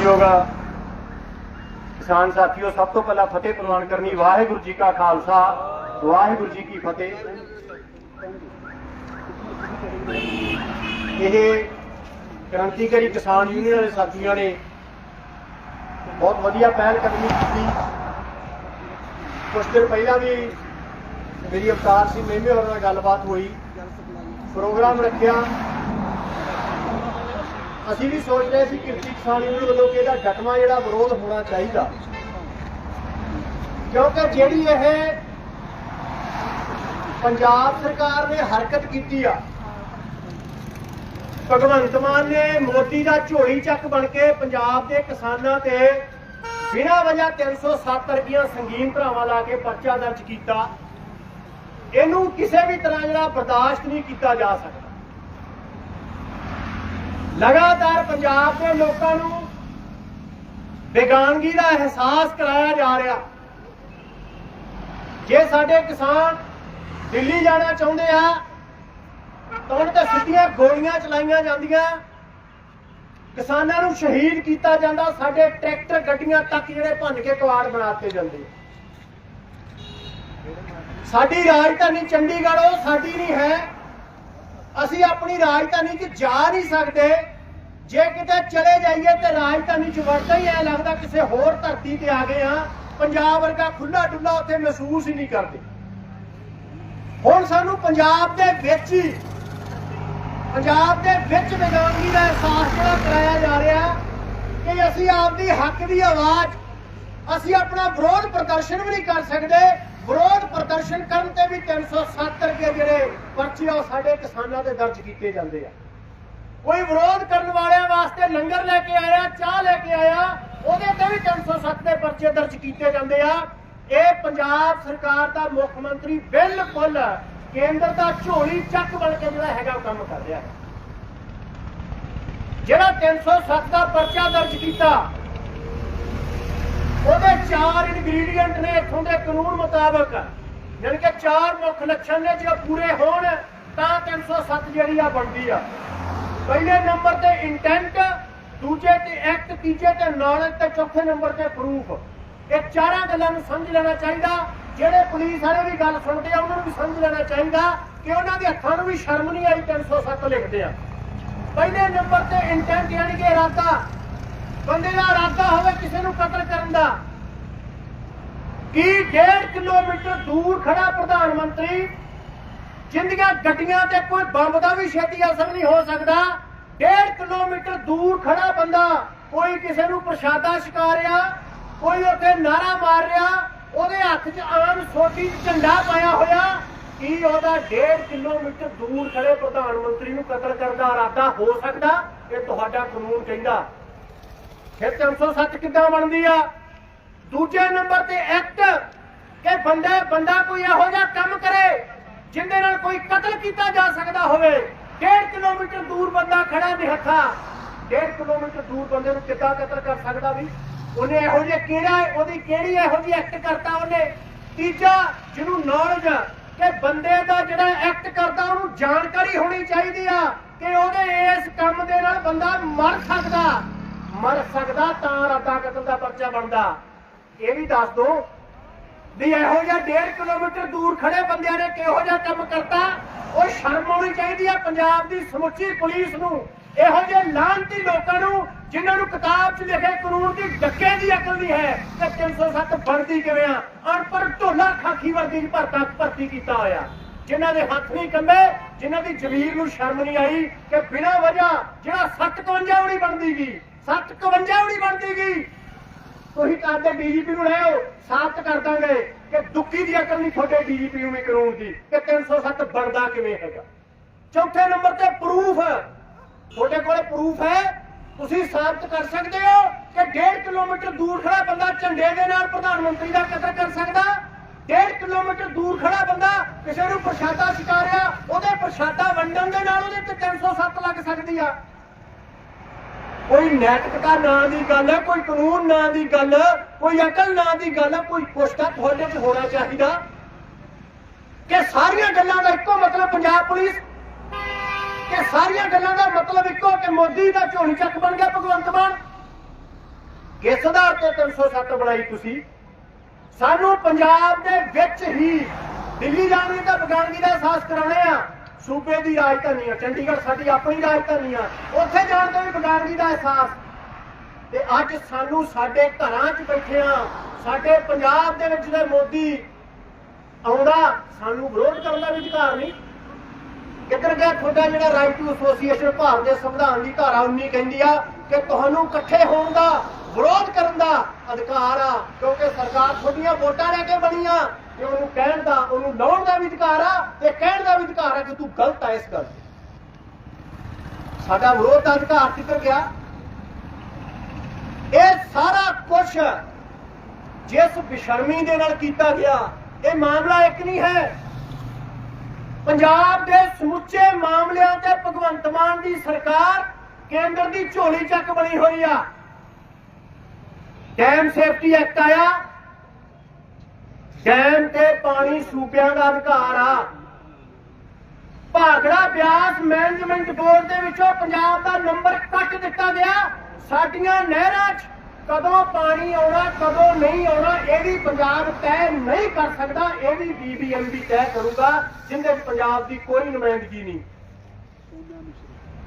ਸਤਿਕਾਰਯੋਗ ਕਿਸਾਨ ਸਾਥੀਓ, ਸਭ ਤੋਂ ਪਹਿਲਾਂ ਫਤਿਹ ਪ੍ਰਵਾਨ ਕਰਨੀ, ਵਾਹਿਗੁਰੂ ਜੀ ਕਾ ਖਾਲਸਾ, ਵਾਹਿਗੁਰੂ ਜੀ ਕੀ ਫਤਿਹ। ਇਹ ਕ੍ਰਾਂਤੀਕਾਰੀ ਕਿਸਾਨ ਯੂਨੀਅਨ ਦੇ ਸਾਥੀਆਂ ਨੇ ਬਹੁਤ ਵਧੀਆ ਪਹਿਲ ਕਦਮੀ ਕੀਤੀ। ਕੁਝ ਦਿਨ ਪਹਿਲਾਂ ਵੀ ਮੇਰੀ ਅਵਤਾਰ ਸਿੰਘ ਮਹਿਮੇ ਹੋਰ ਨਾਲ ਗੱਲਬਾਤ ਹੋਈ। ਪ੍ਰੋਗਰਾਮ ਰੱਖਿਆ। ਅਸੀਂ ਵੀ ਸੋਚ ਰਹੇ ਸੀ ਕਿਰਤੀ ਕਿਸਾਨ ਯੂਨੀਅਨ ਵੱਲੋਂ ਕਿ ਇਹਦਾ ਡਟਵਾ ਜਿਹੜਾ ਵਿਰੋਧ ਹੋਣਾ ਚਾਹੀਦਾ। ਕਿਉਂਕਿ ਜਿਹੜੀ ਇਹ ਪੰਜਾਬ ਸਰਕਾਰ ਨੇ ਹਰਕਤ ਕੀਤੀ ਆ, ਭਗਵੰਤ ਮਾਨ ਨੇ ਮੋਦੀ ਦਾ ਝੋਲੀ ਚੱਕ ਬਣ ਕੇ ਪੰਜਾਬ ਦੇ ਕਿਸਾਨਾਂ ਤੇ ਬਿਨਾਂ ਵਜ੍ਹਾ 307 ਰੁਪਈਆ ਸੰਗੀਨ ਭਰਾਵਾਂ ਲਾ ਕੇ ਪਰਚਾ ਦਰਜ ਕੀਤਾ। ਇਹਨੂੰ ਕਿਸੇ ਵੀ ਤਰ੍ਹਾਂ ਜਿਹੜਾ ਬਰਦਾਸ਼ਤ ਨਹੀਂ ਕੀਤਾ ਜਾ ਸਕਦਾ। ਲਗਾਤਾਰ ਪੰਜਾਬ ਦੇ ਲੋਕਾਂ ਨੂੰ ਬੇਗਾਨਗੀ ਦਾ ਅਹਿਸਾਸ ਕਰਾਇਆ ਜਾ ਰਿਹਾ। ਜੇ ਸਾਡੇ ਕਿਸਾਨ ਦਿੱਲੀ ਜਾਣਾ ਚਾਹੁੰਦੇ ਆ, ਤਾਂ ਉਹਨਾਂ ਤੇ ਸਿੱਧੀਆਂ ਗੋਲੀਆਂ ਚਲਾਈਆਂ ਜਾਂਦੀਆਂ। ਕਿਸਾਨਾਂ ਨੂੰ ਸ਼ਹੀਦ ਕੀਤਾ ਜਾਂਦਾ, ਸਾਡੇ ਟਰੈਕਟਰ ਗੱਡੀਆਂ ਤੱਕ ਜਿਹੜੇ ਭੰਨ ਕੇ ਕਵਾੜ ਬਣਾਤੇ ਜਾਂਦੇ। ਸਾਡੀ ਰਾਜਧਾਨੀ ਚੰਡੀਗੜ੍ਹ, ਉਹ ਸਾਡੀ ਨਹੀਂ ਹੈ। ਅਸੀਂ ਆਪਣੀ ਰਾਜਧਾਨੀ 'ਚ ਜਾ ਨਹੀਂ ਸਕਦੇ। ਜੇ ਕਿਤੇ ਚਲੇ ਜਾਈਏ ਤੇ ਰਾਜਧਾਨੀ 'ਚ ਵੜਦਾ ਹੀ ਐ ਲੱਗਦਾ ਕਿਸੇ ਹੋਰ ਧਰਤੀ ਤੇ ਆ ਗਏ ਆ ਪੰਜਾਬ ਵਰਗਾ ਖੁੱਲਾ ਡੁੱਲਾ ਉੱਥੇ ਮਹਿਸੂਸ ਹੀ ਨਹੀਂ ਕਰਦੇ। ਹੁਣ ਸਾਨੂੰ ਪੰਜਾਬ ਦੇ ਵਿੱਚ ਹੀ ਪੰਜਾਬ ਦੇ ਵਿੱਚ ਵਿਗਾਨਗੀ ਦਾ ਅਹਿਸਾਸ ਜਿਹੜਾ ਕਰਾਇਆ ਜਾ ਰਿਹਾ ਕਿ ਅਸੀਂ ਆਪਦੀ ਹੱਕ ਦੀ ਆਵਾਜ਼ ਅਸੀਂ ਆਪਣਾ ਵਿਰੋਧ ਪ੍ਰਦਰਸ਼ਨ ਵੀ ਨਹੀਂ ਕਰ ਸਕਦੇ। ਵਿਰੋਧ ਪ੍ਰਦਰਸ਼ਨ ਕਰਨ ਤੇ ਵੀ 307 ਰੁਪਏ ਜਿਹੜੇ ਪਰਚੇ ਆ ਸਾਡੇ ਕਿਸਾਨਾਂ ਦੇ ਦਰਜ ਕੀਤੇ ਜਾਂਦੇ ਆ। ਕੋਈ ਵਿਰੋਧ ਕਰਨ ਵਾਲਿਆਂ ਵਾਸਤੇ ਲੰਗਰ ਲੈ ਕੇ ਆਇਆ, ਚਾਹ ਲੈ ਕੇ ਆਇਆ, ਉਹਦੇ ਤੇ ਵੀ 307 ਦੇ ਪਰਚੇ ਦਰਜ ਕੀਤੇ ਜਾਂਦੇ ਆ। ਇਹ ਪੰਜਾਬ ਸਰਕਾਰ ਦਾ ਮੁੱਖ ਮੰਤਰੀ ਬਿਲਕੁਲ ਕੇਂਦਰ ਦਾ ਝੋਲੀ ਚੱਕ ਬਣ ਕੇ ਜਿਹੜਾ ਹੈਗਾ ਉਹ ਕੰਮ ਕਰ ਰਿਹਾ। ਹੈ ਜਿਹੜਾ 307 ਦਾ ਪਰਚਾ ਦਰਜ ਕੀਤਾ ਉਹਦੇ ਚਾਰ ਇਨਗਰੀਡੀਐਂਟ ਨੇ ਇਥੋਂ ਦੇ ਕਾਨੂੰਨ ਮੁਤਾਬਕ। ਯਾਨੀ ਕਿ ਚਾਰ ਮੁੱਖ ਲੱਛਣ ਨੇ ਜੇ ਪੂਰੇ ਹੋਣ, ਤਾਂ 307 ਜਿਹੜੀ ਆ ਬਣਦੀ ਆ। ਪਹਿਲੇ ਨੰਬਰ ਤੇ ਇੰਟੈਂਟ ਦੂਜੇ ਤੇ ਐਕਟ ਤੀਜੇ ਤੇ ਨੌਲੇਜ ਤੇ ਚੌਥੇ ਨੰਬਰ ਤੇ ਪ੍ਰੂਫ ਇਹ ਚਾਰਾਂ ਗੱਲਾਂ ਨੂੰ ਸਮਝ ਲੈਣਾ ਚਾਹੀਦਾ। ਜਿਹੜੇ ਪੁਲਿਸ ਵਾਲੇ ਵੀ ਗੱਲ ਸੁਣਦੇ ਆ, ਉਹਨਾਂ ਨੂੰ ਵੀ ਸਮਝ ਲੈਣਾ ਚਾਹੀਦਾ ਕਿ ਉਹਨਾਂ ਦੇ ਹੱਥਾਂ ਨੂੰ ਵੀ ਸ਼ਰਮ ਨਹੀਂ ਆਈ 307 ਲਿਖਦੇ ਆ। ਪਹਿਲੇ ਨੰਬਰ ਤੇ ਇੰਟੈਂਟ ਯਾਨੀ ਕਿ ਇਰਾਦਾ। ਬੰਦੇ ਦਾ ਇਰਾਦਾ ਹੋਵੇ ਕਿਸੇ ਨੂੰ ਕਤਲ ਕਰਨ ਦਾ। ਕੀ 1.5 ਕਿਲੋਮੀਟਰ ਦੂਰ ਖੜਾ ਪ੍ਰਧਾਨ ਮੰਤਰੀ ਜਿੰਦੀਆਂ ਗੱਡੀਆਂ ਤੇ ਕੋਈ ਬੰਬ ਦਾ ਵੀ ਛੇਤੀ ਅਸਰ ਨਹੀਂ ਹੋ ਸਕਦਾ 1.5 ਕਿਲੋਮੀਟਰ ਦੂਰ ਖੜਾ ਬੰਦਾ ਕੋਈ ਕਿਸੇ ਨੂੰ ਪ੍ਰਸ਼ਾਦਾ ਛਕਾ ਰਿਹਾ, ਕੋਈ ਉੱਥੇ ਨਾਰਾ ਮਾਰ ਰਿਹਾ, ਉਹਦੇ ਹੱਥ 'ਚ ਆਮ ਸੋਟੀ ਝੰਡਾ ਪਾਇਆ ਹੋਇਆ, ਕੀ ਉਹਦਾ 1.5 ਕਿਲੋਮੀਟਰ ਦੂਰ ਖੜੇ ਪ੍ਰਧਾਨ ਮੰਤਰੀ ਨੂੰ ਕਤਲ ਕਰਨ ਦਾ ਇਰਾਦਾ ਹੋ ਸਕਦਾ? ਇਹ ਤੁਹਾਡਾ ਕਾਨੂੰਨ ਕਹਿੰਦਾ। ਫਿਰ 307 ਕਿੱਦਾਂ ਬਣਦੀ ਆ? ਦੂਜੇ ਨੰਬਰ ਤੇ ਐਕਟ ਕਿ ਬੰਦਾ ਬੰਦਾ ਕੋਈ ਇਹੋ ਜਿਹਾ ਕੰਮ ਕਰੇ ਜਿੰਦੇ ਨਾਲ ਕੋਈ ਕਤਲ ਕੀਤਾ ਜਾ ਸਕਦਾ ਹੋਵੇ। 1.5 ਕਿਲੋਮੀਟਰ ਦੂਰ ਬੰਦਾ ਖੜਾ ਨਿਹੱਥਾ 1.5 ਕਿਲੋਮੀਟਰ ਦੂਰ ਬੰਦੇ ਨੂੰ ਕਿੱਦਾਂ ਕਤਲ ਕਰ ਸਕਦਾ ਵੀ? ਉਹਨੇ ਇਹੋ ਜਿਹਾ ਕਿਹੜਾ ਉਹਦੀ ਕਿਹੜੀ ਇਹੋ ਜਿਹੀ ਐਕਟ ਕਰਤਾ ਉਹਨੇ? ਤੀਜਾ, ਜਿਹਨੂੰ ਨੌਲੇਜ ਕਿ ਬੰਦੇ ਦਾ ਜਿਹੜਾ ਐਕਟ ਕਰਦਾ ਉਹਨੂੰ ਜਾਣਕਾਰੀ ਹੋਣੀ ਚਾਹੀਦੀ ਆ ਕਿ ਉਹਦੇ ਇਸ ਕੰਮ ਦੇ ਨਾਲ ਬੰਦਾ ਮਰ ਸਕਦਾ। ਮਰ ਸਕਦਾ ਤਾਂ ਰਾਤਾ ਕਤਲ ਦਾ ਪਰਚਾ ਬਣਦਾ। ਇਹ ਵੀ ਦੱਸ ਦੋ ਵੀ ਇਹੋ ਜਿਹਾ 1.5 ਕਿਲੋਮੀਟਰ ਦੂਰ ਖੜੇ ਬੰਦਿਆਂ ਨੇ ਕਿਹੋ ਜਿਹਾ ਕੰਮ ਕਰਤਾ? ਉਹ ਸ਼ਰਮ ਆਉਣੀ ਚਾਹੀਦੀ ਆ ਪੰਜਾਬ ਦੀ ਸਮੁੱਚੀ ਪੁਲਿਸ ਨੂੰ। ਇਹੋ ਜਿਹੇ ਲਾਂਤੀ ਲੋਕਾਂ ਨੂੰ, ਜਿਨ੍ਹਾਂ ਨੂੰ ਕਿਤਾਬ 'ਚ ਲਿਖੇ ਕਾਨੂੰਨ ਦੀ ਡੱਕੇ ਦੀ ਅਕਲ ਨਹੀਂ ਹੈ ਕਿ 307 ਬਣਦੀ ਕਿਵੇਂ ਆ? ਅਨਪੜ੍ਹ ਢੋਲਾ ਖਾਕੀ ਵਰਦੀ 'ਚ ਭਰਤਾ, ਭਰਤੀ ਕੀਤਾ ਹੋਇਆ। ਜਿਨ੍ਹਾਂ ਦੇ ਹੱਥ ਨਹੀਂ ਕੰਬੇ, ਜਿਨ੍ਹਾਂ ਦੀ ਜ਼ਮੀਰ ਨੂੰ ਸ਼ਰਮ ਨਹੀਂ ਆਈ ਕਿ ਬਿਨਾਂ ਵਜ੍ਹਾ ਜਿਹੜਾ 751 ਵੀ ਨਹੀਂ ਬਣਦੀ ਗਈ 751 ਵੀ ਬਣਦੀ ਗਈ ਤੁਸੀਂ ਤਾਂ ਡੀਜੀਪੀ ਨੂੰ ਲੈ ਸਾਬਤ ਕਰ ਦਾਂਗੇ ਕਿ ਦੁੱਕੀ ਦੀ ਅਕਲ ਨਹੀਂ ਤੁਹਾਡੇ ਡੀਜੀਪੀ ਨੂੰ ਵੀ ਕਾਨੂੰਨ ਦੀ, ਕਿ 307 ਬਣਦਾ ਕਿਵੇਂ ਹੈਗਾ। ਚੌਥੇ ਨੰਬਰ ਤੇ ਪ੍ਰੂਫ, ਤੁਹਾਡੇ ਕੋਲੇ ਪ੍ਰੂਫ ਹੈ। ਤੁਸੀਂ ਸਾਬਤ ਕਰ ਸਕਦੇ ਹੋ ਕਿ 1.5 ਕਿਲੋਮੀਟਰ ਦੂਰ ਖੜਾ ਬੰਦਾ ਝੰਡੇ ਦੇ ਨਾਲ ਪ੍ਰਧਾਨ ਮੰਤਰੀ ਦਾ ਕਤਲ ਕਰ ਸਕਦਾ। 1.5 ਕਿਲੋਮੀਟਰ ਦੂਰ ਖੜਾ ਬੰਦਾ ਕਿਸੇ ਨੂੰ ਪ੍ਰਸ਼ਾਦਾ ਛਕਾ ਰਿਹਾ, ਉਹਦੇ ਪ੍ਰਸ਼ਾਦਾ ਵੰਡਣ ਦੇ ਨਾਲ ਉਹਦੇ ਤੇ 307 ਲੱਗ ਸਕਦੀ ਆ। ਕੋਈ ਨੈਤਿਕਤਾ ਨਾਂ ਦੀ ਗੱਲ ਹੈ, ਕੋਈ ਕਾਨੂੰਨ ਨਾਂ ਦੀ ਗੱਲ, ਕੋਈ ਅਕਲ ਨਾਂ ਦੀ ਗੱਲ ਹੈ, ਕੋਈ ਪੁਸ਼ਤਾ ਤੁਹਾਡੇ 'ਚ ਹੋਣਾ ਚਾਹੀਦਾ। ਕਿ ਸਾਰੀਆਂ ਗੱਲਾਂ ਦਾ ਇੱਕੋ ਮਤਲਬ ਪੰਜਾਬ ਪੁਲਿਸ, ਕਿ ਸਾਰੀਆਂ ਗੱਲਾਂ ਦਾ ਮਤਲਬ ਇੱਕੋ ਕਿ ਮੋਦੀ ਦਾ ਝੋਲੀ ਚੱਕ ਬਣ ਗਿਆ, ਭਗਵੰਤ ਮਾਨ। ਕਿਸ ਆਧਾਰ ਤੇ 307 ਬਣਾਈ ਤੁਸੀਂ। ਸਾਨੂੰ ਪੰਜਾਬ ਦੇ ਵਿੱਚ ਹੀ ਦਿੱਲੀ ਜਾਣ ਦੀ ਤਾਂ ਬਗਾਨਗੀ ਦਾ ਅਹਿਸਾਸ ਕਰਾਉਣੇ ਆ ਸੂਬੇ ਦੀ ਰਾਜਧਾਨੀ ਆ, ਚੰਡੀਗੜ੍ਹ ਸਾਡੀ ਆਪਣੀ ਰਾਜਧਾਨੀ ਆ। ਉੱਥੇ ਜਾਣ ਤੋਂ ਵੀ ਬਗਾਨਗੀ ਦਾ ਅਹਿਸਾਸ। ਤੇ ਅੱਜ ਸਾਨੂੰ ਸਾਡੇ ਘਰਾਂ 'ਚ ਬੈਠਿਆਂ ਸਾਡੇ ਪੰਜਾਬ ਦੇ ਵਿੱਚ ਦੇ ਮੋਦੀ ਆਉਂਦਾ, ਸਾਨੂੰ ਵਿਰੋਧ ਕਰਨ ਦਾ ਵੀ ਅਧਿਕਾਰ ਨਹੀਂ। ਕਿੱਧਰ ਗਿਆ ਤੁਹਾਡਾ ਜਿਹੜਾ ਰਾਈਟ ਟੂ ਐਸੋਸੀਏਸ਼ਨ ਭਾਰਤ ਦੇ ਸੰਵਿਧਾਨ ਦੀ ਧਾਰਾ 19 ਕਹਿੰਦੀ ਆ ਕਿ ਤੁਹਾਨੂੰ ਇਕੱਠੇ ਹੋਣ ਦਾ, ਵਿਰੋਧ ਕਰਨ ਦਾ ਅਧਿਕਾਰ ਆ, ਕਿਉਂਕਿ ਸਰਕਾਰ ਤੁਹਾਡੀਆਂ ਵੋਟਾਂ ਲੈ ਕੇ ਬਣੀ ਆ ਤੇ ਉਹਨੂੰ ਕਹਿਣ ਦਾ ਉਹਨੂੰ ਲਾਉਣ ਦਾ ਵੀ ਅਧਿਕਾਰ ਆ ਤੇ ਕਹਿਣ ਦਾ ਵੀ ਅਧਿਕਾਰ ਆ ਕਿ ਤੂੰ ਗਲਤ ਆ ਇਸ ਗੱਲ ਸਾਡਾ ਵਿਰੋਧ ਦਾ ਅਧਿਕਾਰ ਕਿੱਧਰ ਗਿਆ? ਇਹ ਸਾਰਾ ਕੁਝ ਜਿਸ ਬਿਸ਼ਰਮੀ ਦੇ ਨਾਲ ਕੀਤਾ ਗਿਆ, ਇਹ ਮਾਮਲਾ ਇੱਕ ਨਹੀਂ ਹੈ। ਪੰਜਾਬ ਦੇ ਸਮੁੱਚੇ ਮਾਮਲਿਆਂ ਤੇ ਭਗਵੰਤ ਮਾਨ ਦੀ ਸਰਕਾਰ ਕੇਂਦਰ ਦੀ ਝੋਲੀ ਚੱਕ ਬਣੀ ਹੋਈ ਆ। ਡੈਮ ਸੇਫਟੀ ਐਕਟ ਆਇਆ ਡੈਮ ਤੇ ਪਾਣੀ ਸੂਬਿਆਂ ਦਾ ਅਧਿਕਾਰ ਆ। ਭਾਗੜਾ ਬਿਆਸ ਮੈਨੇਜਮੈਂਟ ਬੋਰਡ ਦੇ ਵਿੱਚੋਂ ਪੰਜਾਬ ਦਾ ਨੰਬਰ ਕੱਟ ਦਿੱਤਾ ਗਿਆ। ਸਾਡੀਆਂ ਨਹਿਰਾਂ 'ਚ ਕਦੋਂ ਪਾਣੀ ਆਉਣਾ, ਕਦੋਂ ਨਹੀਂ ਆਉਣਾ, ਇਹ ਵੀ ਪੰਜਾਬ ਤੈਅ ਨਹੀਂ ਕਰ ਸਕਦਾ, ਇਹ ਵੀ ਬੀਬੀਐਮਬੀ ਤੈਅ ਕਰੂਗਾ, ਜਿੰਦੇ ਪੰਜਾਬ ਦੀ ਕੋਈ ਨੁਮਾਇੰਦਗੀ ਨਹੀਂ।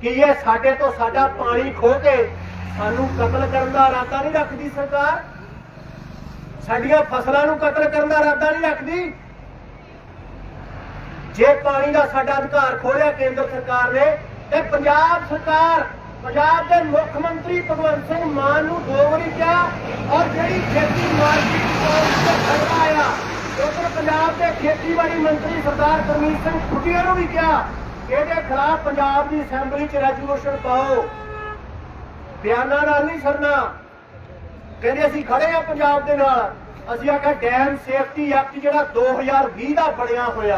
ਕਿ ਇਹ ਸਾਡੇ ਤੋਂ ਸਾਡਾ ਪਾਣੀ ਖੋ ਕੇ ਸਾਨੂੰ ਕਤਲ ਕਰਨ ਦਾ ਇਰਾਦਾ ਨਹੀਂ ਰੱਖਦੀ ਸਰਕਾਰ? ਸਾਡੀਆਂ ਫਸਲਾਂ ਨੂੰ ਕਤਲ ਕਰਨ ਦਾ ਇਰਾਦਾ ਨਹੀਂ ਰੱਖਦੀ। ਜੇ ਪਾਣੀ ਦਾ ਸਾਡਾ ਅਧਿਕਾਰ ਖੋਲਿਆ ਕੇਂਦਰ ਸਰਕਾਰ ਨੇ, ਤੇ ਪੰਜਾਬ ਸਰਕਾਰ, ਪੰਜਾਬ ਦੇ ਮੁੱਖ ਮੰਤਰੀ ਭਗਵੰਤ ਸਿੰਘ ਮਾਨ ਨੂੰ ਦੋ ਵਾਰੀ ਕਿਹਾ, ਔਰ ਜਿਹੜੀ ਖੇਤੀ ਮਾਰਕੀਟ ਕੋਲ ਤੇ ਆਇਆ, ਉਧਰ ਪੰਜਾਬ ਦੇ ਖੇਤੀਬਾੜੀ ਮੰਤਰੀ ਸਰਦਾਰ ਗੁਰਮੀਤ ਸਿੰਘ ਖੁੱਟੀਆਂ ਨੂੰ ਵੀ ਕਿਹਾ, ਇਹਦੇ ਖਿਲਾਫ ਪੰਜਾਬ ਦੀ ਅਸੈਂਬਲੀ 'ਚ ਰੈਜ਼ੋਲੂਸ਼ਨ ਪਾਓ। ਬਿਆਨਾਂ ਨਾਲ ਨਹੀਂ ਸਰਨਾ। ਕਹਿੰਦੇ ਅਸੀਂ ਖੜੇ ਆ ਪੰਜਾਬ ਦੇ ਨਾਲ। ਅਸੀਂ ਆਖਿਆ ਡੈਮ ਸੇਫਟੀ ਐਕਟ ਜਿਹੜਾ 2020 ਦਾ ਬਣਿਆ ਹੋਇਆ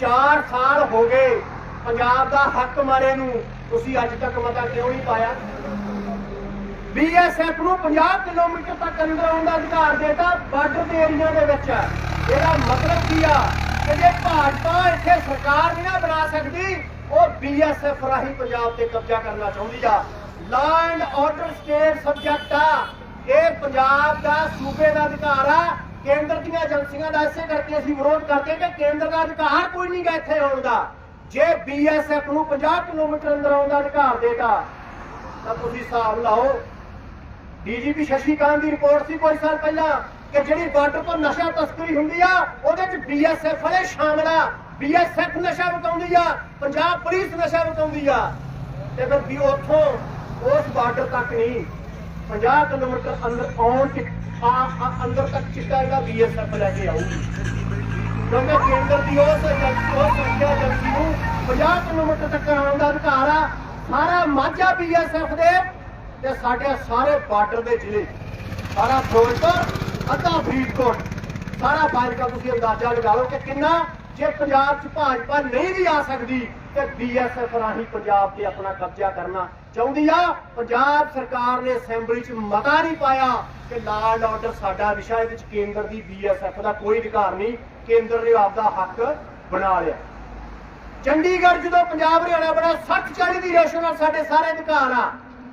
4 ਸਾਲ ਹੋ ਗਏ ਪੰਜਾਬ ਦਾ ਹੱਕ ਮਾਰੇ ਨੂੰ। ਤੁਸੀਂ ਅੱਜ ਤੱਕ ਮਤਾ ਕਿਉਂ ਨਹੀਂ ਪਾਇਆ? ਬੀਐਸਐਫ ਨੂੰ 50 ਕਿਲੋਮੀਟਰ ਤੱਕ ਅੰਦਰ ਆਉਣ ਦਾ ਅਧਿਕਾਰ ਦੇਤਾ ਬਾਰਡਰ ਦੇ ਏਰੀਆ ਦੇ ਵਿੱਚ। ਇਹਦਾ ਮਤਲਬ ਕੀ ਆ? ਕਿ ਜੇ ਭਾਜਪਾ ਇੱਥੇ ਸਰਕਾਰ ਨਹੀਂ ਨਾ ਬਣਾ ਸਕਦੀ, ਉਹ ਬੀਐਸਐਫ ਰਾਹੀਂ ਪੰਜਾਬ ਤੇ ਕਬਜ਼ਾ ਕਰਨਾ ਚਾਹੁੰਦੀ ਆ। Law and order state subject ਆ। ਇਹ ਪੰਜਾਬ ਦਾ ਸੂਬੇ ਦਾ ਅਧਿਕਾਰ ਆ। ਕੇਂਦਰ ਦੀਆਂ ਏਜੰਸੀਆਂ ਦਾ ਇਸੇ ਕਰਕੇ ਅਸੀਂ ਵਿਰੋਧ ਕਰਦੇ ਕਿ ਕੇਂਦਰ ਦਾ ਅਧਿਕਾਰ ਕੋਈ ਨਹੀਂ ਗਾ ਇੱਥੇ ਆਉਣ ਦਾ। ਜੇ ਬੀਐਸਐਫ ਨੂੰ 50 ਕਿਲੋਮੀਟਰ ਅੰਦਰ ਆਉਣ ਦਾ ਅਧਿਕਾਰ ਦੇਤਾ, ਤਾਂ ਤੁਸੀਂ ਹਿਸਾਬ ਲਾਓ। ਡੀਜੀਪੀ ਸ਼ਸ਼ੀ ਕਾਂਤ ਦੀ ਰਿਪੋਰਟ ਸੀ ਕੋਈ ਸਾਲ ਪਹਿਲਾਂ ਕਿ ਜਿਹੜੀ ਬਾਰਡਰ ਤੋਂ ਨਸ਼ਾ ਤਸਕਰੀ ਹੁੰਦੀ ਆ, ਉਹਦੇ ਚ ਬੀਐਸਐਫ ਵਾਲੇ ਸ਼ਾਮਲ ਆ। ਬੀਐਸਐਫ ਨਸ਼ਾ ਵਟਾਉਂਦੀ ਆ, ਪੰਜਾਬ ਪੁਲਿਸ ਨਸ਼ਾ ਵਟਾਉਂਦੀ ਆ। ਤੇ ਫਿਰ ਵੀ ਉੱਥੋਂ ਉਸ ਬਾਰਡਰ ਤੱਕ ਨਹੀਂ। 50 ਕਿਲੋਮੀਟਰ ਅੰਦਰ ਆਉਣ ਚ ਅੰਦਰ ਤੱਕ ਚਿੱਟਾ ਜਿਹੜਾ ਬੀਐਸਐਫ ਲੈ ਕੇ ਆਊਗੀ। ਕਿਉਂਕਿ ਕੇਂਦਰ ਦੀ ਉਸ ਏਜੰਸੀ ਉਸ ਨੂੰ 50 ਕਿਲੋਮੀਟਰ ਤੱਕ ਆਉਣ ਦਾ ਅਧਿਕਾਰ ਆ। ਸਾਰਾ ਮਾਝਾ ਬੀਐਸਐਫ ਦੇ ਤੇ ਸਾਡੇ ਸਾਰੇ ਬਾਰਡਰ ਦੇ ਜ਼ਿਲ੍ਹੇ। ਸਾਰਾ ਫਿਰੋਜ਼ਪੁਰ, ਅੱਧਾ ਫਰੀਦਕੋਟ। ਸਾਰਾ ਬਾਜਕਾ ਤੁਸੀਂ ਅੰਦਾਜ਼ਾ ਲਗਾ ਲਓ ਕਿ ਕਿੰਨਾ ਜੇ ਪੰਜਾਬ 'ਚ ਭਾਜਪਾ ਨਹੀਂ ਵੀ ਆ ਸਕਦੀ, ਤੇ ਬੀਐਸਐਫ ਰਾਹੀਂ ਪੰਜਾਬ ਤੇ ਆਪਣਾ ਕਬਜ਼ਾ ਕਰਨਾ। ਚਾਹੁੰਦੀ ਆ? ਪੰਜਾਬ ਸਰਕਾਰ ਨੇ ਅਸੈਂਬਲੀ 'ਚ ਮਤਾ ਨਹੀਂ ਪਾਇਆ ਕਿ ਲਾਅ ਐਂਡ ਆਰਡਰ ਸਾਡਾ ਵਿਸ਼ਾ ਇਹਦੇ 'ਚ ਕੇਂਦਰ ਦੀ ਬੀਐਸਐਫ ਦਾ ਕੋਈ ਅਧਿਕਾਰ ਨਹੀਂ। ਕੇਂਦਰ ਨੇ ਆਪਦਾ ਹੱਕ ਬਣਾ ਲਿਆ। ਚੰਡੀਗੜ੍ਹ ਜਦੋਂ ਪੰਜਾਬ ਹਰਿਆਣਾ ਬੜਾ 60 40 ਦੀ ਰੇਸ਼ੋ ਨਾਲ ਸਾਡੇ ਸਾਰੇ ਅਧਿਕਾਰ ਆ।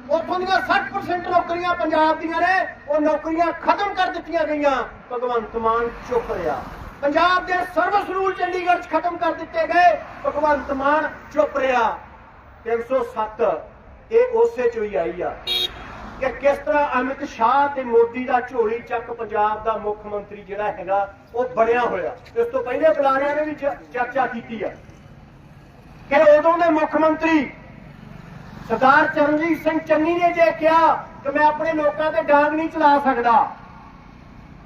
ਉੱਥੋਂ ਦੀਆਂ 60% ਨੌਕਰੀਆਂ ਪੰਜਾਬ ਦੀਆਂ ਨੇ, ਉਹ ਨੌਕਰੀਆਂ ਖਤਮ ਕਰ ਦਿੱਤੀਆਂ ਗਈਆਂ। ਭਗਵੰਤ ਮਾਨ ਚੁੱਪ ਰਿਹਾ। ਪੰਜਾਬ ਦੇ ਸਰਵਿਸ ਰੂਲ ਚੰਡੀਗੜ੍ਹ 'ਚ ਖਤਮ ਕਰ ਦਿੱਤੇ ਗਏ। ਭਗਵੰਤ ਮਾਨ ਚੁੱਪ ਰਿਹਾ। 307 ਇਹ ਉਸੇ ਚੋਂ ਹੀ ਆਈ ਆ ਕਿ ਕਿਸ ਤਰ੍ਹਾਂ ਅਮਿਤ ਸ਼ਾਹ ਤੇ ਮੋਦੀ ਦਾ ਝੋਲੀ ਚੱਕ ਪੰਜਾਬ ਦਾ ਮੁੱਖ ਮੰਤਰੀ ਜਿਹੜਾ ਹੈਗਾ, ਉਹ ਬਣਿਆ ਹੋਇਆ। ਇਸ ਤੋਂ ਪਹਿਲੇ ਬੁਲਾਰਿਆਂ ਨੇ ਵੀ ਚਰਚਾ ਕੀਤੀ ਆ ਕਿ ਉਦੋਂ ਦੇ ਮੁੱਖ ਮੰਤਰੀ ਸਰਦਾਰ ਚਰਨਜੀਤ ਸਿੰਘ ਚੰਨੀ ਨੇ ਜੇ ਕਿਹਾ ਕਿ ਮੈਂ ਆਪਣੇ ਲੋਕਾਂ ਤੇ ਡਾਂਗ ਨਹੀਂ ਚਲਾ ਸਕਦਾ,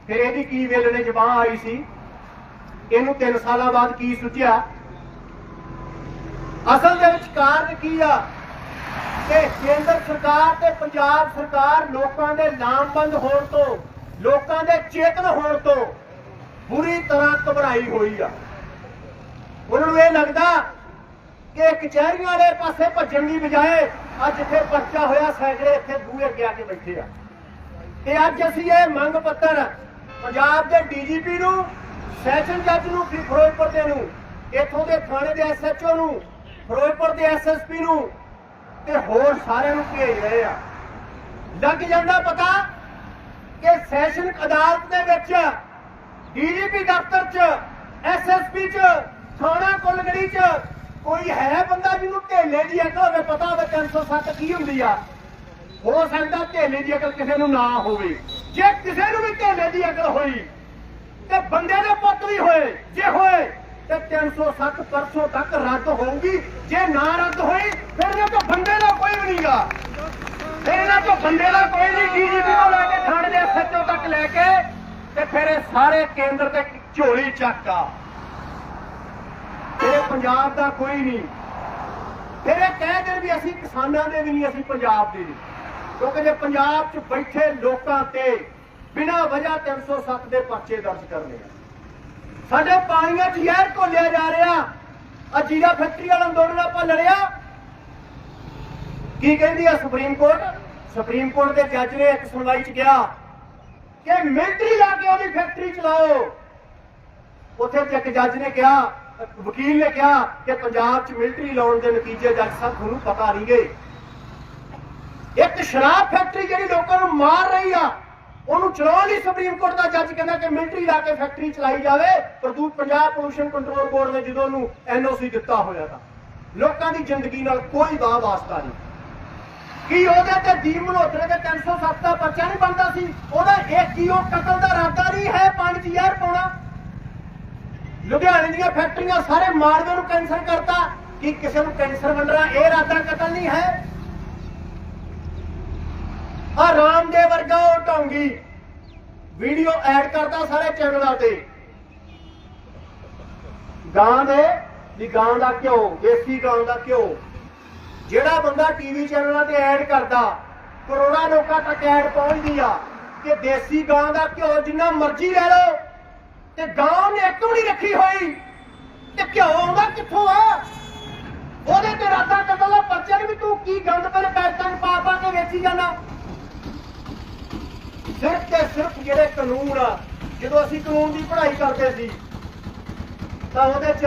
ਫਿਰ ਇਹਦੀ ਕੀ ਵੇਲਣੇ ਜ਼ਬਾਨ ਆਈ ਸੀ? ਇਹਨੂੰ 3 ਸਾਲਾਂ ਬਾਅਦ ਕੀ ਸੁਝਿਆ? ਅਸਲ ਦੇ ਵਿੱਚ ਕਾਰਨ ਕੀ ਆ? ਕਿ ਕੇਂਦਰ ਸਰਕਾਰ ਤੇ ਪੰਜਾਬ ਸਰਕਾਰ ਲੋਕਾਂ ਦੇ ਲਾਮਬੰਦ ਹੋਣ ਤੋਂ, ਲੋਕਾਂ ਦੇ ਚੇਤਨ ਹੋਣ ਤੋਂ ਬੁਰੀ ਤਰ੍ਹਾਂ ਘਬਰਾਈ ਹੋਈ ਆ। ਉਹਨਾਂ ਨੂੰ ਇਹ ਲੱਗਦਾ ਕਿ ਕਚਹਿਰੀਆਂ ਵਾਲੇ ਪਾਸੇ ਭੱਜਣ ਦੀ ਬਜਾਏ ਅੱਜ ਜਿੱਥੇ ਪਰਚਾ ਹੋਇਆ, ਸੈਂਕੜੇ ਇੱਥੇ ਬੂਹੇ ਅੱਗੇ ਆ ਕੇ ਬੈਠੇ ਆ। ਤੇ ਅੱਜ ਅਸੀਂ ਇਹ ਮੰਗ ਪੱਤਰ ਪੰਜਾਬ ਦੇ ਡੀਜੀਪੀ ਨੂੰ, ਸੈਸ਼ਨ ਜੱਜ ਨੂੰ ਫਿਰੋਜ਼ਪੁਰ ਦੇ ਨੂੰ, ਇੱਥੋਂ ਦੇ ਥਾਣੇ ਦੇ ਐਸਐਚਓ ਨੂੰ, ਫਿਰੋਜ਼ਪੁਰ ਦੇ ਐਸਐਸਪੀ ਨੂੰ ਤੇ ਹੋਰ ਸਾਰਿਆਂ ਨੂੰ ਭੇਜ ਰਹੇ ਆ। ਲੱਗ ਜਾਂਦਾ ਪਤਾ ਕਿ ਸੈਸ਼ਨ ਅਦਾਲਤ ਦੇ ਵਿੱਚ ਡੀਜੀਪੀ ਦਫ਼ਤਰ 'ਚ ਐਸਐਸਪੀ 'ਚ, ਥਾਣਾ ਕੁਲਗੜੀ 'ਚ ਕੋਈ ਹੈ ਬੰਦਾ ਜਿਹਨੂੰ ਢੇਲੇ ਦੀ ਅਕਲ ਹੋਵੇ, ਪਤਾ ਹੋਵੇ 307 ਕੀ ਹੁੰਦੀ ਆ। ਹੋ ਸਕਦਾ ਢੇਲੇ ਦੀ ਅਕਲ ਕਿਸੇ ਨੂੰ ਨਾ ਹੋਵੇ। ਜੇ ਕਿਸੇ ਨੂੰ ਵੀ ਢੇਲੇ ਦੀ ਅਕਲ ਹੋਈ, ਤੇ ਬੰਦੇ ਦੇ ਪੁੱਤ ਵੀ ਹੋਏ, ਜੇ ਹੋਏ ਤੇ 307 ਪਰਸੋਂ ਤੱਕ ਰੱਦ ਹੋਊਗੀ। ਜੇ ਨਾ ਰੱਦ ਹੋਈ, ਫਿਰ ਇਹਨਾਂ ਤੋਂ ਬੰਦੇ ਦਾ ਕੋਈ ਵੀ ਨਹੀਂਗਾ ਫਿਰ ਇਹਨਾਂ ਤੋਂ ਬੰਦੇ ਦਾ ਕੋਈ ਨਹੀਂ ਡੀਜੀਪੀ ਤੋਂ ਲੈ ਕੇ ਥਾਣੇ ਦੇ ਐਸਐਚਓ ਤੱਕ ਲੈ ਕੇ ਤੇ ਫਿਰ ਇਹ ਸਾਰੇ ਕੇਂਦਰ ਤੇ ਝੋਲੀ ਚੱਕਾ ਇਹ ਪੰਜਾਬ ਦਾ ਕੋਈ ਨਹੀਂ ਫਿਰ ਇਹ ਕਹਿ ਦੇਣ ਵੀ ਅਸੀਂ ਕਿਸਾਨਾਂ ਦੇ ਵੀ ਨਹੀਂ ਅਸੀਂ ਪੰਜਾਬ ਦੇ ਨਹੀਂ ਕਿਉਂਕਿ ਜੇ ਪੰਜਾਬ 'ਚ ਬੈਠੇ ਲੋਕਾਂ ਤੇ ਬਿਨਾਂ ਵਜ੍ਹਾ 307 ਦੇ ਪਰਚੇ ਦਰਜ ਕਰਨੇ ਆ। ਸਾਡੇ ਪਾਣੀਆਂ 'ਚ ਜ਼ਹਿਰ ਘੋਲਿਆ ਜਾ ਰਿਹਾ। ਆ ਜੀਰਾ ਫੈਕਟਰੀ ਵਾਲਾ ਅੰਦੋਲਨ ਆਪਾਂ ਲੜਿਆ। ਕੀ ਕਹਿੰਦੀ ਆ ਸੁਪਰੀਮ ਕੋਰਟ? ਸੁਪਰੀਮ ਕੋਰਟ ਦੇ ਜੱਜ ਨੇ ਇੱਕ ਸੁਣਵਾਈ 'ਚ ਕਿਹਾ ਕਿ ਮਿਲਟਰੀ ਲਾ ਕੇ ਉਹਦੀ ਫੈਕਟਰੀ ਚਲਾਓ। ਉੱਥੇ ਇੱਕ ਜੱਜ ਨੇ ਕਿਹਾ ਵਕੀਲ ਨੇ ਕਿਹਾ ਕਿ ਪੰਜਾਬ 'ਚ ਮਿਲਟਰੀ ਲਾਉਣ ਦੇ ਨਤੀਜੇ ਜੱਜ ਸਾਹਿਬ ਤੁਹਾਨੂੰ ਪਤਾ ਨਹੀਂ ਗਏ। ਇੱਕ ਸ਼ਰਾਬ ਫੈਕਟਰੀ ਜਿਹੜੀ ਲੋਕਾਂ ਨੂੰ ਮਾਰ ਰਹੀ ਆ ਉਹਨੂੰ ਚਲਾਉਣ ਲਈ ਸੁਪਰੀਮ ਕੋਰਟ ਦਾ ਜੱਜ ਕਹਿੰਦਾ ਕਿ ਮਿਲਟਰੀ ਲਾ ਕੇ ਫੈਕਟਰੀ ਚਲਾਈ ਜਾਵੇ ਪ੍ਰਦੂਤ ਪੰਜਾਬ ਪੋਲੂਸ਼ਨ ਕੰਟਰੋਲ ਬੋਰਡ ਨੇ ਜਦੋਂ ਉਹਨੂੰ ਐਨਓਸੀ ਦਿੱਤਾ ਹੋਇਆ ਤਾਂ, ਲੋਕਾਂ ਦੀ ਜ਼ਿੰਦਗੀ ਨਾਲ ਕੋਈ ਵਾਹ ਵਾਸਤਾ ਨਹੀਂ। ਕੀ ਉਹਦੇ ਤੇ ਦੀਪ ਮਲਹੋਤਰੇ ਦੇ 307 ਦਾ ਪਰਚਾ ਨਹੀਂ ਬਣਦਾ ਸੀ? ਉਹਦਾ ਇੱਕ ਹੀ ਕਤਲ ਦਾ ਇਰਾਦਾ ਨਹੀਂ ਹੈ, ਪੰਜ ਯਾਰ ਪਾਉਣਾ। ਲੁਧਿਆਣੇ ਦੀਆਂ ਫੈਕਟਰੀਆਂ ਸਾਰੇ ਮਾਰਦੇ ਨੂੰ ਕੈਂਸਰ ਕਰਤਾ। ਕਿ ਕਿਸੇ ਨੂੰ ਕੈਂਸਰ ਵੰਡਣਾ ਇਹ ਇਰਾਦਾ ਕਤਲ ਨਹੀਂ ਹੈ ਆ ਰਾਮਦੇਵ ਵਰਗਾ ਉਹ ਢੋਂਗੀ ਵੀਡੀਓ ਐਡ ਕਰਦਾ ਸਾਰੇ ਚੈਨਲਾਂ ਤੇ। ਗਾਂ ਦੇ ਵੀ ਗਾਂ ਦਾ ਘਿਓ, ਦੇਸੀ ਗਾਂ ਦਾ ਘਿਓ। ਜਿਹੜਾ ਬੰਦਾ ਟੀਵੀ ਚੈਨਲਾਂ ਤੇ ਐਡ ਕਰਦਾ, ਕਰੋੜਾਂ ਲੋਕਾਂ ਤੱਕ ਐਡ ਪਹੁੰਚਦੀ ਆ ਕਿ ਦੇਸੀ ਗਾਂ ਦਾ ਘਿਓ ਜਿੰਨਾ ਮਰਜ਼ੀ ਲੈ ਲਓ, ਤੇ ਗਾਂ ਨੇ ਇੱਕ ਵੀ ਨਹੀਂ ਰੱਖੀ ਹੋਈ। ਤੇ ਘਿਓ ਆਉਂਦਾ ਕਿੱਥੋਂ ਆ? ਉਹਦੇ ਤੇ ਰਾਦਾ ਕਤਲ ਦਾ ਪਰਚਾ ਵੀ ਤੂੰ ਕੀ ਗੰਦ ਪਰ ਪੈਸਾ ਪਾ ਪਾ ਕੇ ਵੇਚੀ ਜਾਂਦਾ ਸਿਰਫ ਤੇ ਸਿਰਫ ਜਿਹੜੇ ਕਾਨੂੰਨ ਆ, ਜਦੋਂ ਅਸੀਂ ਕਾਨੂੰਨ ਦੀ ਪੜ੍ਹਾਈ ਕਰਦੇ ਸੀ, ਤਾਂ ਉਹਦੇ ਚ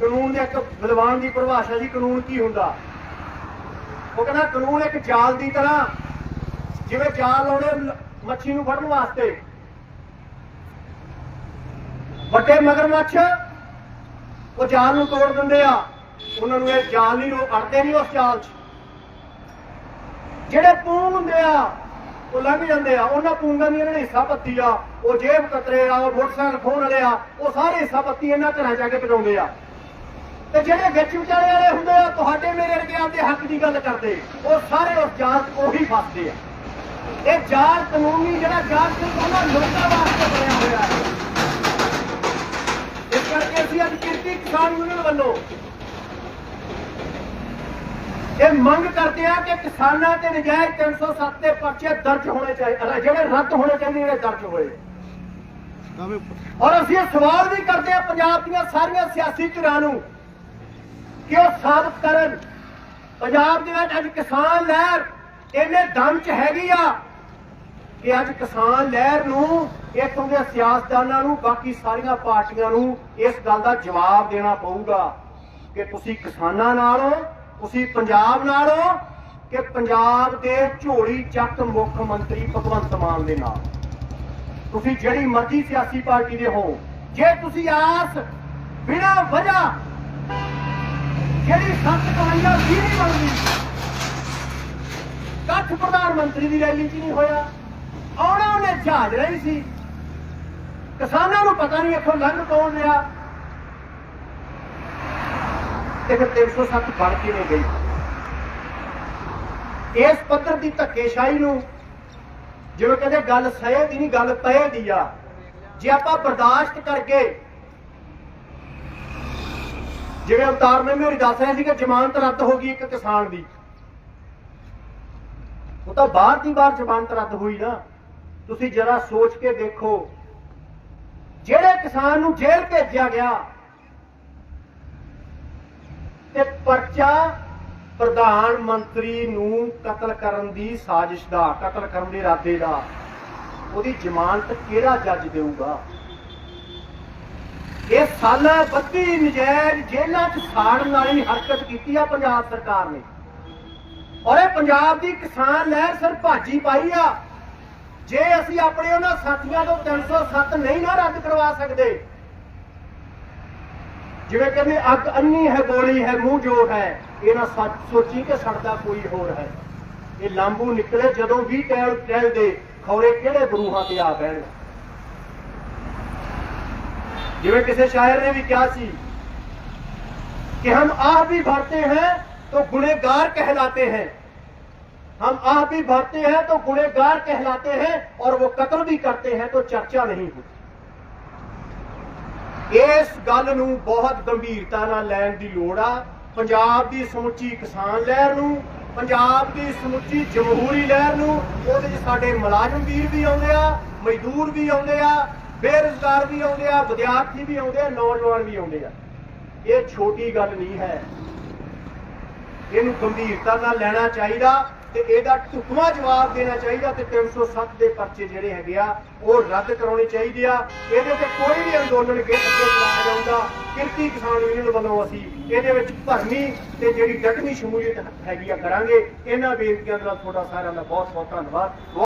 ਕਾਨੂੰਨ ਦੇ ਇੱਕ ਵਿਦਵਾਨ ਦੀ ਪਰਿਭਾਸ਼ਾ ਜੀ ਕਾਨੂੰਨ ਕੀ ਹੁੰਦਾ? ਉਹ ਕਹਿੰਦਾ ਕਾਨੂੰਨ ਇੱਕ ਜਾਲ ਦੀ ਤਰ੍ਹਾਂ, ਜਿਵੇਂ ਜਾਲ ਲਾਉਣੇ ਮੱਛੀ ਨੂੰ ਫੜਨ ਵਾਸਤੇ। ਵੱਡੇ ਮਗਰਮੱਛ, ਉਹ ਜਾਲ ਨੂੰ ਤੋੜ ਦਿੰਦੇ ਆ। ਉਹਨਾਂ ਨੂੰ ਇਹ ਜਾਲ ਨਹੀਂ ਅੜਦੇ ਨਹੀਂ ਉਸ ਜਾਲ 'ਚ। ਜਿਹੜੇ ਪੂੰਗ ਹੁੰਦੇ ਆ ਉਹ ਲੰਘ ਜਾਂਦੇ ਆ, ਉਹਨਾਂ ਪੂੰਗਾਂ ਦੀ ਇਹਨਾਂ ਨੇ ਹਿੱਸਾ ਪੱਤੀ ਆ, ਉਹ ਜੇਬ ਕਤਰੇ ਆ, ਉਹ ਮੋਟਰਸਾਈਕਲ ਖੋਣ ਵਾਲੇ ਆ, ਉਹ ਸਾਰੇ ਹਿੱਸਾ ਪੱਤੀ ਇਹਨਾਂ ਘਰਾਂ ਜਾ ਕੇ ਪਜਾਉਂਦੇ ਆ। ਤੇ ਜਿਹੜੇ ਵਿੱਚ ਵਿਚਾਰੇ ਵਾਲੇ ਹੁੰਦੇ ਆ, ਤੁਹਾਡੇ ਮੇਰੇ ਵਰਗੇ ਆਪਦੇ ਹੱਕ ਦੀ ਗੱਲ ਕਰਦੇ, ਉਹ ਸਾਰੇ ਉਸ ਜਾਲ ਉਹੀ ਫਸਦੇ ਆ। ਇਹ ਜਾਲ ਕਾਨੂੰਨੀ ਜਿਹੜਾ ਜਾਲ ਸਿਰਫ ਉਹਨਾਂ ਲੋਕਾਂ ਵਾਸਤੇ ਬਣਿਆ ਹੋਇਆ ਹੈ। ਇਸ ਕਰਕੇ ਅਸੀਂ ਅੱਜ ਕਿਰਤੀ ਕਿਸਾਨ ਯੂਨੀਅਨ ਵੱਲੋਂ ਇਹ ਮੰਗ ਕਰਦੇ ਆ ਕਿ ਕਿਸਾਨਾਂ ਤੇ ਨਜਾਇਜ਼ 307 ਦੇ ਪਰਚੇ ਦਰਜ ਹੋਣੇ ਚਾਹੀਦੇ ਜਿਹੜੇ ਰੱਦ ਹੋਣੇ ਚਾਹੀਦੇ ਜਿਹੜੇ ਦਰਜ ਹੋਏ। ਔਰ ਅਸੀਂ ਇਹ ਸਵਾਲ ਵੀ ਕਰਦੇ ਆ ਪੰਜਾਬ ਦੀਆਂ ਸਾਰੀਆਂ ਸਿਆਸੀ ਧਿਰਾਂ ਨੂੰ ਕਿ ਉਹ ਸਾਬਤ ਕਰਨ। ਪੰਜਾਬ ਦੇ ਵਿੱਚ ਅੱਜ ਕਿਸਾਨ ਲਹਿਰ ਇਹਨੇ ਦਮ ਚ ਹੈਗੀ ਆ ਕਿ ਅੱਜ ਕਿਸਾਨ ਲਹਿਰ ਨੂੰ ਇੱਥੋਂ ਦੇ ਸਿਆਸਤਦਾਨਾਂ ਨੂੰ ਬਾਕੀ ਸਾਰੀਆਂ ਪਾਰਟੀਆਂ ਨੂੰ ਇਸ ਗੱਲ ਦਾ ਜਵਾਬ ਦੇਣਾ ਪਊਗਾ ਕਿ ਤੁਸੀਂ ਕਿਸਾਨਾਂ ਨਾਲ ਤੁਸੀਂ ਪੰਜਾਬ ਨਾਲ ਹੋ ਕਿ ਪੰਜਾਬ ਦੇ ਝੋਲੀ ਚੱਕ ਮੁੱਖ ਮੰਤਰੀ ਭਗਵੰਤ ਮਾਨ ਦੇ ਨਾਲ? ਤੁਸੀਂ ਜਿਹੜੀ ਮਰਜ਼ੀ ਸਿਆਸੀ ਪਾਰਟੀ ਦੇ ਹੋ, ਜੇ ਤੁਸੀਂ ਆਸ ਬਿਨਾਂ ਵਜ੍ਹਾ ਜਿਹੜੀ ਸੱਤ ਕਹਾਣੀਆਂ ਵੀ ਨਹੀਂ ਬਣਦੀ ਕੱਠ ਪ੍ਰਧਾਨ ਮੰਤਰੀ ਦੀ ਰੈਲੀ 'ਚ ਨਹੀਂ ਹੋਇਆ, ਆਉਣਾ ਉਹਨੇ ਜਹਾਜ਼ ਰਹੀ ਸੀ। ਕਿਸਾਨਾਂ ਨੂੰ ਪਤਾ ਨਹੀਂ ਇੱਥੋਂ ਲੰਘ ਕੌਣ ਰਿਹਾ। ਤੇ ਫਿਰ 307 ਬਣ ਕੇ ਨਹੀਂ ਗਈ। ਇਸ ਪੱਧਰ ਦੀ ਧੱਕੇਸ਼ਾਹੀ ਨੂੰ ਜਿਵੇਂ ਕਹਿੰਦੇ ਗੱਲ ਸਹਿ ਦੀ ਨਹੀਂ, ਗੱਲ ਪਏ ਦੀ ਆ। ਜੇ ਆਪਾਂ ਬਰਦਾਸ਼ਤ ਕਰਕੇ ਜਿਵੇਂ ਅਵਤਾਰ ਨੇ ਮੇਰੀ ਦੱਸ ਰਿਹਾ ਸੀ ਕਿ ਜ਼ਮਾਨਤ ਰੱਦ ਹੋ ਗਈ ਇੱਕ ਕਿਸਾਨ ਦੀ। ਉਹ ਤਾਂ ਬਾਹਰ ਦੀ ਬਾਹਰ ਜ਼ਮਾਨਤ ਰੱਦ ਹੋਈ ਨਾ। ਤੁਸੀਂ ਜਰਾ ਸੋਚ ਕੇ ਦੇਖੋ, ਜਿਹੜੇ ਕਿਸਾਨ ਨੂੰ ਜੇਲ੍ਹ ਭੇਜਿਆ ਗਿਆ ਤੇ ਪਰਚਾ ਪ੍ਰਧਾਨ ਮੰਤਰੀ ਨੂੰ ਕਤਲ ਕਰਨ ਦੀ ਸਾਜ਼ਿਸ਼ ਦਾ, ਕਤਲ ਕਰਨ ਦੇ ਇਰਾਦੇ ਦਾ, ਉਹਦੀ ਜ਼ਮਾਨਤ ਕਿਹੜਾ ਜੱਜ ਦੇਊਗਾ? ਇਹ ਸਾਲਾਂ ਬੱਤੀ ਨਜਾਇਜ਼ ਜੇਲ੍ਹਾਂ 'ਚ ਸਾੜਨ ਵਾਲੀ ਹਰਕਤ ਕੀਤੀ ਆ ਪੰਜਾਬ ਸਰਕਾਰ ਨੇ। ਔਰ ਇਹ ਪੰਜਾਬ ਦੀ ਕਿਸਾਨ ਲਹਿਰ ਸਿਰ ਭਾਜੀ ਪਾਈ ਆ। ਜੇ ਅਸੀਂ ਆਪਣੇ ਉਹਨਾਂ ਸਾਥੀਆਂ ਤੋਂ 307 ਨਹੀਂ ਨਾ ਰੱਦ ਕਰਵਾ ਸਕਦੇ ਜਿਵੇਂ ਕਹਿੰਦੇ ਅੱਗ ਅੰਨੀ ਹੈ ਗੋਲੀ ਹੈ ਮੂੰਹ ਜੋ ਹੈ ਇਹ ਨਾ ਸੱਚ ਸੋਚੀ ਕਿ ਸੜਦਾ ਕੋਈ ਹੋਰ ਹੈ ਇਹ ਲਾਂਬੂ ਨਿਕਲੇ ਜਦੋਂ ਵੀ ਟਹਿਲ ਟਹਿਲ ਦੇ ਖੌਰੇ ਕਿਹੜੇ ਬਰੂਹਾਂ ਤੇ ਆ ਬਹਿਣ ਜਿਵੇਂ ਕਿਸੇ ਸ਼ਾਇਰ ਨੇ ਵੀ ਕਿਹਾ ਸੀ कि हम आप भी भरते हैं तो गुनेगार कहलाते हैं हम आप भी भरते हैं तो गुनेगार कहलाते हैं और वो कत्ल भी करते हैं तो चर्चा नहीं होती ਇਸ ਗੱਲ ਨੂੰ ਬਹੁਤ ਗੰਭੀਰਤਾ ਨਾਲ ਲੈਣ ਦੀ ਲੋੜ ਆ। ਪੰਜਾਬ ਦੀ ਸਮੁੱਚੀ ਕਿਸਾਨ ਲਹਿਰ ਨੂੰ, ਪੰਜਾਬ ਦੀ ਸਮੁੱਚੀ ਜਮਹੂਰੀ ਲਹਿਰ ਨੂੰ, ਉਹਦੇ 'ਚ ਸਾਡੇ ਮੁਲਾਜ਼ਮ ਵੀਰ ਵੀ ਆਉਂਦੇ ਆ, ਮਜ਼ਦੂਰ ਵੀ ਆਉਂਦੇ ਆ, ਬੇਰੁਜ਼ਗਾਰ ਵੀ ਆਉਂਦੇ ਆ, ਵਿਦਿਆਰਥੀ ਵੀ ਆਉਂਦੇ ਆ, ਨੌਜਵਾਨ ਵੀ ਆਉਂਦੇ ਆ। ਇਹ ਛੋਟੀ ਗੱਲ ਨਹੀਂ ਹੈ। ਇਹਨੂੰ ਗੰਭੀਰਤਾ ਨਾਲ ਲੈਣਾ ਚਾਹੀਦਾ। ਤੇ ਇਹਦਾ ਢੁਕਵਾਂ ਜਵਾਬ ਦੇਣਾ ਚਾਹੀਦਾ ਤੇ 307 ਦੇ ਪਰਚੇ ਜਿਹੜੇ ਹੈਗੇ ਆ, ਉਹ ਰੱਦ ਕਰਾਉਣੇ ਚਾਹੀਦੇ ਆ। ਇਹਦੇ ਤੇ ਕੋਈ ਵੀ ਅੰਦੋਲਨ ਅੱਗੇ ਚਲਾਇਆ ਜਾਊਗਾ। ਕਿਰਤੀ ਕਿਸਾਨ ਯੂਨੀਅਨ ਵੱਲੋਂ ਅਸੀਂ ਇਹਦੇ ਵਿੱਚ ਭਰਮੀ ਤੇ ਜਿਹੜੀ ਡਟਵੀਂ ਸ਼ਮੂਲੀਅਤ ਹੈਗੀ ਆ ਕਰਾਂਗੇ। ਇਹਨਾਂ ਬੇਨਤੀਆਂ ਦੇ ਨਾਲ ਤੁਹਾਡਾ ਸਾਰਿਆਂ ਦਾ ਬਹੁਤ ਬਹੁਤ ਧੰਨਵਾਦ।